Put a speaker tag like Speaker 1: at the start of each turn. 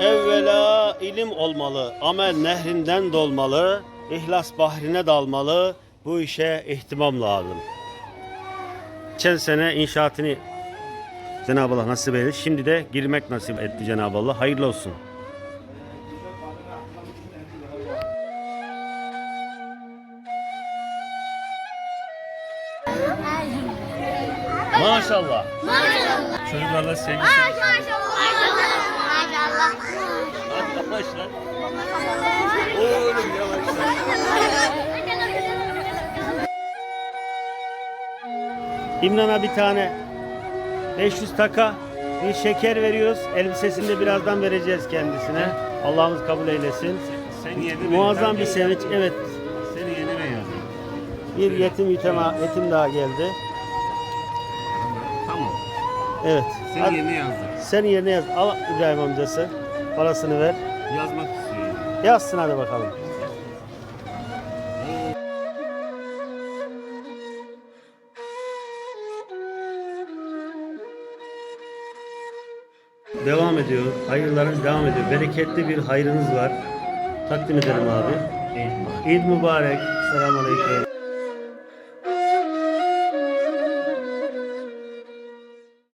Speaker 1: Evvela ilim olmalı, amel nehrinden dolmalı, ihlas bahrine dalmalı, bu işe ihtimam lazım. Geçen sene inşaatını Cenab-ı Allah nasip etti. Şimdi de girmek nasip etti Cenab-ı Allah. Hayırlı olsun. Maşallah.
Speaker 2: Maşallah.
Speaker 1: Çocuklarla sevgi
Speaker 2: Maşallah. Maşallah.
Speaker 1: Arkadaşlar. Oğlum yavaş. İmran'a bir tane 500 taka bir şeker veriyoruz. Elbisesini de birazdan vereceğiz kendisine. Allah'ımız kabul eylesin.
Speaker 3: Sen mi?
Speaker 1: Muazzam bir sevinç. Evet.
Speaker 3: Seni yedi mi yazdım?
Speaker 1: Bir yetim yetema, yetim daha geldi.
Speaker 3: Tamam.
Speaker 1: Evet.
Speaker 3: Seni
Speaker 1: Hadi,
Speaker 3: yeni yazdım.
Speaker 1: senin yerine yaz. Al İbrahim amcası. Parasını ver.
Speaker 3: Yazmak istiyorum.
Speaker 1: Yazsın hadi bakalım. Devam ediyor. Hayırlarınız devam ediyor. Bereketli bir hayrınız var. Takdim edelim abi. İd mübarek. Selamun Aleyküm.